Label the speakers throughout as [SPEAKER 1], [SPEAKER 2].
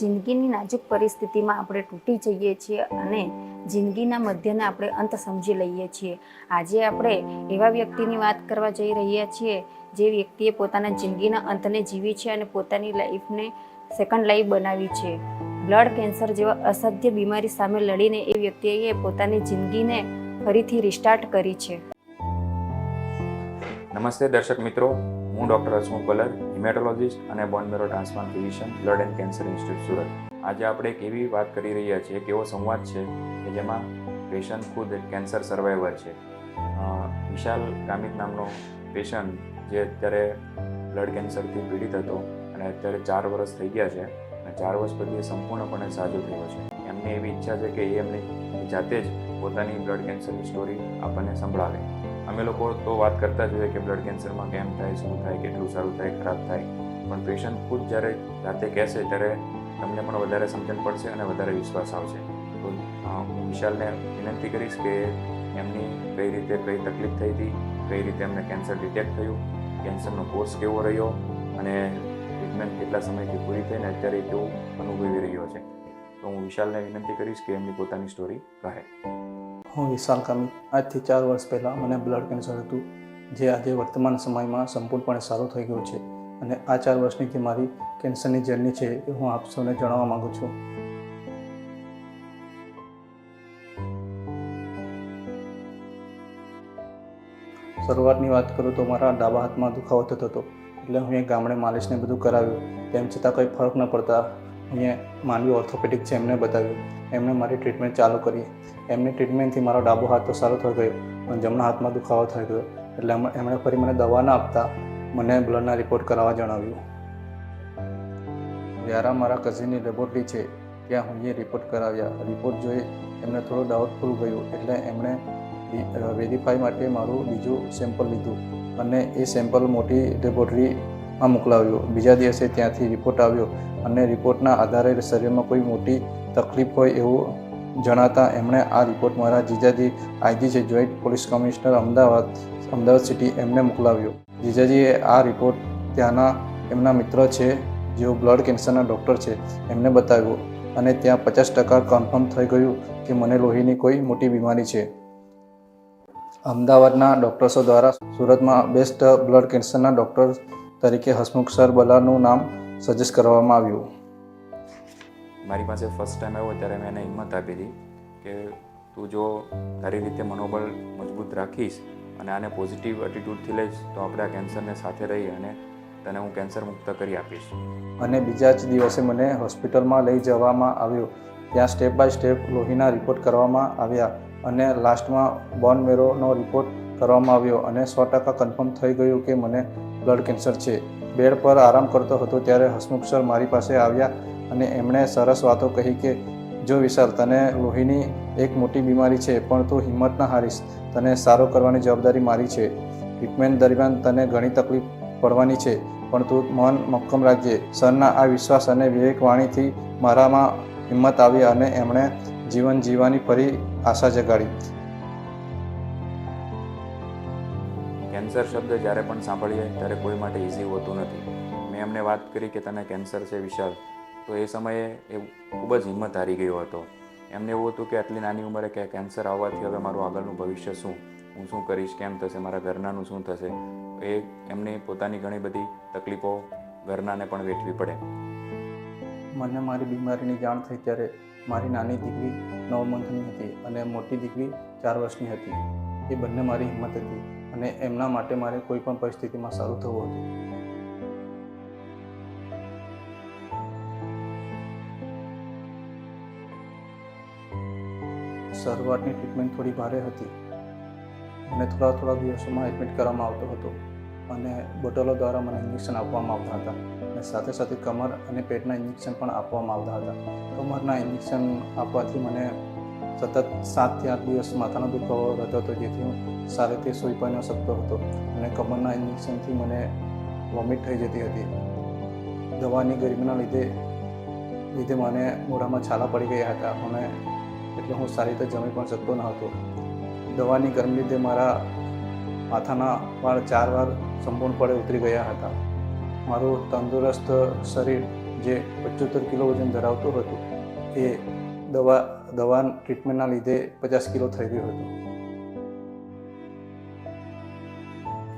[SPEAKER 1] જિંદગીની નાજુક પરિસ્થિતિમાં આપણે તૂટી જઈએ છીએ અને જિંદગીના મધ્યને આપણે અંત સમજી લઈએ છીએ. આજે આપણે એવા વ્યક્તિની વાત કરવા જઈ રહ્યા છીએ જે વ્યક્તિએ પોતાના જિંદગીના અંતને જીવી છે અને પોતાની લાઈફને સેકન્ડ લાઈફ બનાવી છે. બ્લડ કેન્સર જેવા અસાધ્ય બીમારી સામે લડીને એ વ્યક્તિએ પોતાની જિંદગીને ફરીથી રિસ્ટાર્ટ કરી છે.
[SPEAKER 2] નમસ્તે દર્શક મિત્રો. હું ડૉક્ટર હસમુખ કલર હિમેટોલોજિસ્ટ અને bone marrow transplant physician blood and cancer institute Surat. આજે આપણે એક એવી વાત કરી રહ્યા છીએ એક એવો સંવાદ છે કે જેમાં પેશન્ટ ખુદ કેન્સર સર્વાઈવર છે. વિશાલ ગામિત નામનો પેશન્ટ જે અત્યારે બ્લડ કેન્સરથી પીડિત હતો અને અત્યારે ચાર વર્ષ થઈ ગયા છે અને ચાર વર્ષ પછી એ સંપૂર્ણપણે સાજો થયો છે. એમની એવી ઈચ્છા છે કે એ એમની જાતે જ પોતાની બ્લડ કેન્સરની સ્ટોરી આપણને સંભળાવે. અમે લોકો તો વાત કરતા જ હોઈએ કે બ્લડ કેન્સરમાં કેમ થાય, શું થાય, કેટલું સારું થાય, ખરાબ થાય. પણ પેશન્ટ ખુદ જ્યારે જાતે કહેશે ત્યારે તમને પણ વધારે સમજણ પડશે અને વધારે વિશ્વાસ આવશે. તો હું વિશાલને વિનંતી કરીશ કે એમની કઈ રીતે કઈ તકલીફ થઈ હતી, કઈ રીતે એમને કેન્સર ડિટેક્ટ થયું, કેન્સરનો કોર્સ કેવો રહ્યો અને ટ્રીટમેન્ટ કેટલા સમયથી પૂરી થઈને અત્યારે કેવું અનુભવી રહ્યો છે. તો હું વિશાલને વિનંતી કરીશ કે એમની પોતાની સ્ટોરી કહે.
[SPEAKER 3] હું વિશાલ કામી. આજથી ચાર વર્ષ પહેલાં મને બ્લડ કેન્સર હતું, જે આજે વર્તમાન સમયમાં સંપૂર્ણપણે સારું થઈ ગયું છે. અને આ ચાર વર્ષની જે મારી કેન્સરની જર્ની છે એ હું આપ સૌને જણાવવા માગું છું. શરૂઆતની વાત કરું તો મારા ડાબા હાથમાં દુખાવો થતો હતો, એટલે હું એ ગામડે માલિશને બધું કરાવ્યું. તેમ છતાં કંઈ ફરક ન પડતા અહીંયા માનવી ઓર્થોપેડિક છે, એમને બતાવ્યું. એમણે મારી ટ્રીટમેન્ટ ચાલુ કરી. એમની ટ્રીટમેન્ટથી મારો ડાબો હાથ તો સારો થઈ ગયો, પણ જમણા હાથમાં દુખાવો થઈ ગયો. એટલે એમણે ફરી મને દવા ના આપતા મને બ્લડના રિપોર્ટ કરાવવા જણાવ્યું. વ્યારા મારા કઝિનની લેબોરેટરી છે, ત્યાં હું એ રિપોર્ટ કરાવ્યા. રિપોર્ટ જોઈ એમને થોડો ડાઉટફુલ ગયું, એટલે એમણે વેરીફાઈ માટે મારું બીજું સેમ્પલ લીધું. અને એ સેમ્પલ મોટી લેબોરેટરીમાં મોકલાવ્યો. બીજા દિવસે ત્યાંથી રિપોર્ટ આવ્યો અને રિપોર્ટના આધારે શરીરમાં કોઈ મોટી તકલીફ હોય એવું જણાતા એમણે આ રિપોર્ટ મારા જીજાજી આઈજી છે, joint police commissioner Ahmedabad Ahmedabad city એમને મોકલાવ્યો. જીજાજીએ આ રિપોર્ટ ત્યાંના એમના મિત્ર છે, જેઓ બ્લડ કેન્સરના ડૉક્ટર છે, એમને બતાવ્યો અને ત્યાં પચાસ ટકા કન્ફર્મ થઈ ગયું કે મને લોહીની કોઈ મોટી બીમારી છે. અમદાવાદના ડૉક્ટર્સો દ્વારા સુરતમાં બેસ્ટ બ્લડ કેન્સરના ડૉક્ટર તરીકે હસમુખ સર બલાનું નામ સજેસ્ટ કરવામાં આવ્યું.
[SPEAKER 2] મારી પાસે ફર્સ્ટ ટાઈમ આવ્યો ત્યારે મેં એને હિંમત આપી હતી કે તું જો તારી રીતે મનોબળ મજબૂત રાખીશ અને આને પોઝિટિવ એટીટ્યૂડથી લઈશ તો આપણે આ કેન્સરને સાથે રહી અને તને હું કેન્સર મુક્ત કરી આપીશ.
[SPEAKER 3] અને બીજા જ દિવસે મને હોસ્પિટલમાં લઈ જવામાં આવ્યો. ત્યાં સ્ટેપ બાય સ્ટેપ લોહીના રિપોર્ટ કરવામાં આવ્યા અને લાસ્ટમાં બોન મેરોનો રિપોર્ટ કરવામાં આવ્યો અને સો ટકા કન્ફર્મ થઈ ગયું કે મને બ્લડ કેન્સર છે. બેડ પર આરામ કરતો હતો ત્યારે હસમુખ સર મારી પાસે આવ્યા અને એમણે સરસ વાતો કહી કે, જો વિશાલ, તને લોહીની એક મોટી બીમારી છે, પણ તું હિંમત ના હારીશ. તને સારો કરવાની જવાબદારી મારી છે. ટ્રીટમેન્ટ દરમિયાન તને ઘણી તકલીફ પડવાની છે, પણ તું મન મક્કમ રાખજે. સરના, આ વિશ્વાસ અને વિવેકવાણીથી મારામાં હિંમત આવી અને એમણે જીવન જીવવાની ફરી આશા જગાડી.
[SPEAKER 2] કેન્સર શબ્દ જ્યારે પણ સાંભળીએ ત્યારે કોઈ માટે ઇઝી હોતું નથી. મેં એમને વાત કરી કે તને કેન્સર છે વિશાલ. તો એ સમયે એ ખૂબ જ હિંમત હારી ગયો હતો. એમને એવું હતું કે આટલી નાની ઉંમરે કે કેન્સર આવવાથી હવે મારું આગળનું ભવિષ્ય શું? હું શું કરીશ? કેમ થશે? મારા ઘરનાનું શું થશે? એ એમની પોતાની ઘણી બધી તકલીફો ઘરનાને પણ વેઠવી પડે.
[SPEAKER 3] મને મારી બીમારીની જાણ થઈ ત્યારે મારી નાની દીકરી નવ મંથની હતી અને મોટી દીકરી ચાર વર્ષની હતી. એ બંને મારી હિંમત હતી. અને એમના માટે મારે કોઈ પણ પરિસ્થિતિમાં સારું થવું હતું. શરૂઆતની ટ્રીટમેન્ટ થોડી ભારે હતી. મને થોડા થોડા દિવસોમાં એડમિટ કરવામાં આવતો હતો અને બોટલો દ્વારા મને ઇન્જેક્શન આપવામાં આવતા હતા. અને સાથે સાથે કમર અને પેટના ઇન્જેક્શન પણ આપવામાં આવતા હતા. કમરના ઇન્જેક્શન આપવાથી મને સતત સાતથી આઠ દિવસ માથાનો દુખાવો રહેતો હતો, જેથી હું સારી રીતે સૂઈ પણ ન શકતો હતો અને કમરના ઇન્જેક્શનથી મને વોમિટ થઈ જતી હતી. દવાની ગરમીના લીધે લીધે મને મોઢામાં છાલા પડી ગયા હતા, અને એટલે હું સારી રીતે જમી પણ શકતો ન હતો. દવાની ગરમી લીધે મારા માથાના વાળ ચાર વાર સંપૂર્ણપણે ઉતરી ગયા હતા. મારું તંદુરસ્ત શરીર જે પચોતેર કિલો વજન ધરાવતું હતું, એ દવા દવા ટ્રીટમેન્ટના લીધે પચાસ કિલો થઈ ગયો હતો.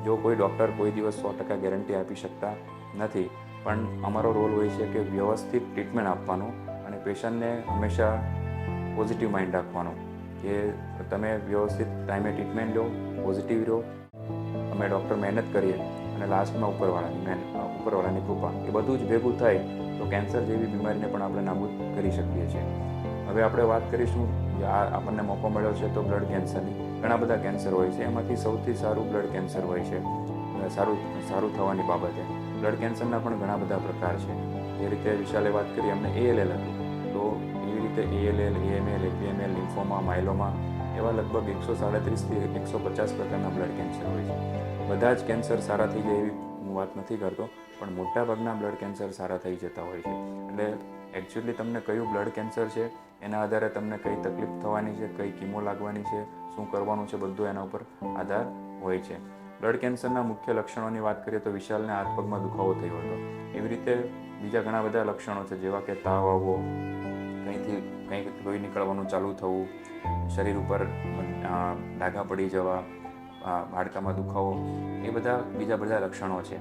[SPEAKER 2] જો કોઈ ડૉક્ટર કોઈ દિવસ સો ટકા ગેરંટી આપી શકતા નથી, પણ અમારો રોલ હોય છે કે વ્યવસ્થિત ટ્રીટમેન્ટ આપવાનું અને પેશન્ટને હંમેશા પોઝિટિવ માઇન્ડ રાખવાનું. કે તમે વ્યવસ્થિત ટાઈમે ટ્રીટમેન્ટ લો પોઝિટિવ રહો. અમે ડૉક્ટર મહેનત કરીએ અને લાસ્ટમાં ઉપરવાળાની મહેનત ઉપરવાળાની કૃપા. એ બધું જ ભેગું થાય તો કેન્સર જેવી બીમારીને પણ આપણે નાબૂદ કરી શકીએ છીએ. હવે આપણે વાત કરીશું આ આપણને મોકો મળ્યો છે તો બ્લડ કેન્સરની. ઘણા બધા કેન્સર હોય છે. એમાંથી સૌથી સારું બ્લડ કેન્સર હોય છે. સારું સારું થવાની બાબતે. બ્લડ કેન્સરના પણ ઘણા બધા પ્રકાર છે. જે રીતે વિશાલે વાત કરી અમને એએલએલ હતું. તો એવી રીતે એએલએલ એએમએલ એપીએમએલ લિમ્ફોમા માઇલોમા એવા લગભગ એકસો સાડત્રીસથી એકસો પચાસ પ્રકારના બ્લડ કેન્સર હોય છે. બધા જ કેન્સર સારા થઈ જાય એવી હું વાત નથી કરતો, પણ મોટાભાગના બ્લડ કેન્સર સારા થઈ જતા હોય છે. એટલે એકચ્યુઅલી તમને કયું બ્લડ કેન્સર છે એના આધારે તમને કઈ તકલીફ થવાની છે, કઈ કીમો લાગવાની છે, શું કરવાનું છે, બધું એના ઉપર આધાર હોય છે. બ્લડ કેન્સરના મુખ્ય લક્ષણોની વાત કરીએ તો વિશાલને હાથ પગમાં દુખાવો થયો હતો. એવી રીતે બીજા ઘણા બધા લક્ષણો છે, જેવા કે તાવ આવવો, કંઈથી કંઈક લોહી નીકળવાનું ચાલુ થવું, શરીર ઉપર ડાઘા પડી જવા હાડકામાં દુખાવો, એ બધા બીજા બધા લક્ષણો છે.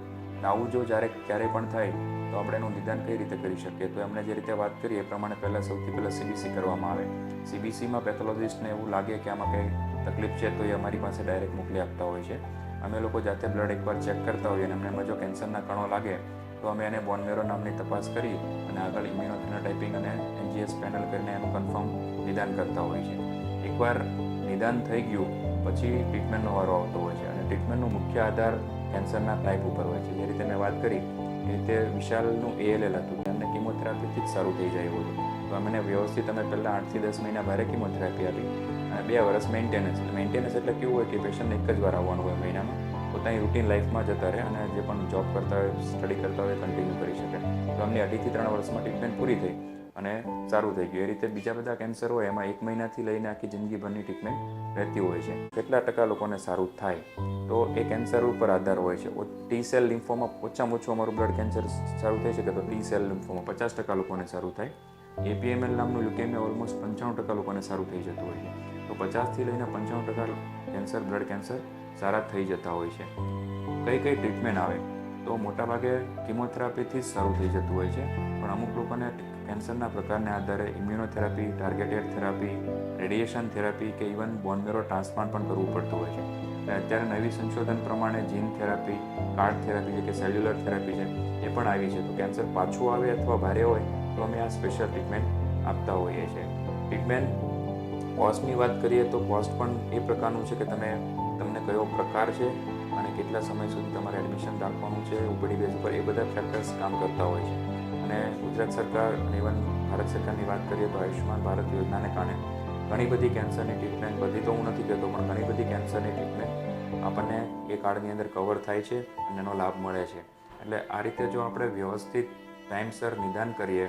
[SPEAKER 2] આવું જો જ્યારે ક્યારેય પણ થાય, તો આપણે એનું નિદાન કઈ રીતે કરી શકીએ? તો એમણે જે રીતે વાત કરી, એ પ્રમાણે પહેલાં સૌથી પહેલાં સીબીસી કરવામાં આવે. સીબીસીમાં પેથોલોજિસ્ટને એવું લાગે કે આમાં કંઈ તકલીફ છે, તો એ અમારી પાસે ડાયરેક્ટ મોકલી આપતા હોય છે. અમે લોકો જાતે બ્લડ એકવાર ચેક કરતા હોઈએ અને એમને એમાં જો કેન્સરના કણો લાગે, તો અમે એને બોનમેરો નામની તપાસ કરી અને આગળ ઇમ્યુનોફિનોટાઇપિંગ અને એનજીએસ પેનલ કરીને એનું કન્ફર્મ નિદાન કરતા હોય છે. એકવાર નિદાન થઈ ગયું, પછી ટ્રીટમેન્ટનો વારો આવતો હોય છે અને ટ્રીટમેન્ટનો મુખ્ય આધાર કેન્સરના ટાઈપ ઉપર હોય છે. જે રીતે મેં વાત કરી, એ રીતે વિશાલનું એએલએલ હતું. એમને કિમોથેરાપીથી જ સારું થઈ જાય એવું હતું. તો અમને વ્યવસ્થિત અમે પહેલાં આઠથી દસ મહિના ભારે કિમોથેરાપી આપી. અને બે વર્ષ મેન્ટેનન્સ મેન્ટેનન્સ એટલે કેવું હોય કે પેશન્ટને એક જ વાર આવવાનું હોય મહિનામાં. પોતાની રૂટીન લાઈફમાં જતા રહે અને જે પણ જોબ કરતા હોય સ્ટડી કરતા હોય કન્ટિન્યુ કરી શકે. તો અમને અઢીથી ત્રણ વર્ષમાં ટ્રીટમેન્ટ પૂરી થઈ અને સારું થઈ ગયું. એ રીતે બીજા બધા કેન્સર હોય, એમાં એક મહિનાથી લઈને આખી જિંદગીભરની ટ્રીટમેન્ટ રહેતી હોય છે. કેટલા ટકા લોકોને સારું થાય? તો એ કેન્સર ઉપર આધાર હોય છે. ટી સેલ લિમ્ફોમાં ઓછામાં ઓછું અમારું બ્લડ કેન્સર સારું થઈ શકે તો ટી સેલ લિમ્ફોમાં પચાસ ટકા લોકોને સારું થાય. એપીએમએલ નામનું લ્યુકેમિયા ઓલમોસ્ટ પંચાણું ટકા લોકોને સારું થઈ જતું હોય છે. તો પચાસથી લઈને પંચાણું ટકા કેન્સર બ્લડ કેન્સર સારા થઈ જતા હોય છે. કઈ કઈ ટ્રીટમેન્ટ આવે? તો મોટાભાગે કિમોથેરાપીથી જ સારું થઈ જતું હોય છે. પણ અમુક લોકોને કેન્સરના પ્રકારને આધારે immunotherapy targeted therapy radiation therapy કે ઇવન બોનમેરો ટ્રાન્સપ્લાન્ટ પણ કરવું પડતું હોય છે. અત્યારે નવી સંશોધન પ્રમાણે જીન થેરાપી કાર્ડ થેરાપી છે કે સેલ્યુલર થેરાપી છે, એ પણ આવી છે. તો કેન્સર પાછું આવે અથવા ભારે હોય, તો અમે આ સ્પેશિયલ ટ્રીટમેન્ટ આપતા હોઈએ છીએ. ટ્રીટમેન્ટ કોસ્ટની વાત કરીએ તો કોસ્ટ પણ એ પ્રકારનું છે કે તમે, તમને કયો પ્રકાર છે અને કેટલા સમય સુધી તમારે એડમિશન રાખવાનું છે, ઉપડી બેઝ ઉપર એ બધા ફેક્ટર્સ કામ કરતા હોય છે. અને ગુજરાત સરકાર ઇવન ભારત સરકારની વાત કરીએ તો આયુષ્યમાન ભારત યોજનાને કારણે ઘણી બધી કેન્સરની ટ્રીટમેન્ટ બધી તો હું નથી કહેતો, પણ ઘણી બધી કેન્સરની ટ્રીટમેન્ટ આપણને એ કાર્ડની અંદર કવર થાય છે અને એનો લાભ મળે છે. એટલે આ રીતે જો આપણે વ્યવસ્થિત ટાઈમસર નિદાન કરીએ,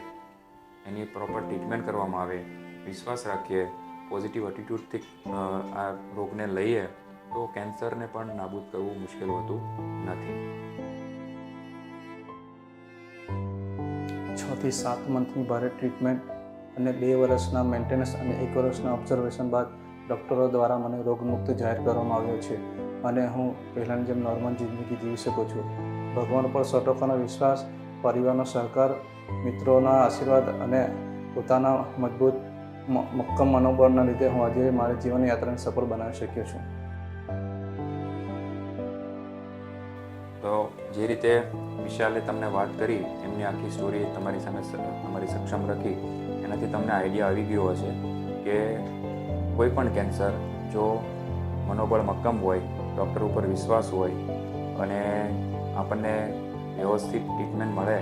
[SPEAKER 2] એની પ્રોપર ટ્રીટમેન્ટ કરવામાં આવે, વિશ્વાસ રાખીએ પોઝિટિવ એટીટ્યૂડથી આ રોગને લઈએ, તો કેન્સરને પણ નાબૂદ કરવું મુશ્કેલ હોતું નથી.
[SPEAKER 3] છથી સાત મંથની ભારે ટ્રીટમેન્ટ અને બે વર્ષના મેન્ટેનન્સ અને એક વર્ષના ઓબ્ઝર્વેશન બાદ ડૉક્ટરો દ્વારા મને રોગમુક્ત જાહેર કરવામાં આવ્યો છે. અને હું પહેલાંની જેમ નોર્મલ જિંદગી જીવી શકું છું. ભગવાન પર સો ટકાનો વિશ્વાસ, પરિવારનો સહકાર, મિત્રોના આશીર્વાદ અને પોતાના મજબૂત મક્કમ મનોબળના લીધે હું આજે મારી જીવનયાત્રાને સફળ બનાવી શક્યો છું.
[SPEAKER 2] તો જે રીતે વિશાલે તમને વાત કરી, એમની આખી સ્ટોરી તમારી સામે તમારી સક્ષમ રાખી. એનાથી તમને આઈડિયા આવી ગયો હશે કે કોઈ પણ કેન્સર જો મનોબળ મક્કમ હોય ડૉક્ટર ઉપર વિશ્વાસ હોય અને આપણને વ્યવસ્થિત ટ્રીટમેન્ટ મળે,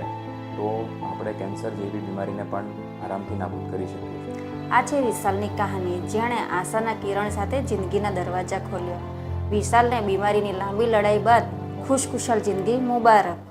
[SPEAKER 2] તો આપણે કેન્સર જેવી બીમારીને પણ આરામથી નાબૂદ કરી શકીએ
[SPEAKER 1] આ છે વિશાલની કહાની, જેણે આશાના કિરણ સાથે જિંદગીના દરવાજા ખોલ્યા. વિશાલને બીમારીની લાંબી લડાઈ બાદ ખુશખુશાલ જિંદગી મુબારક.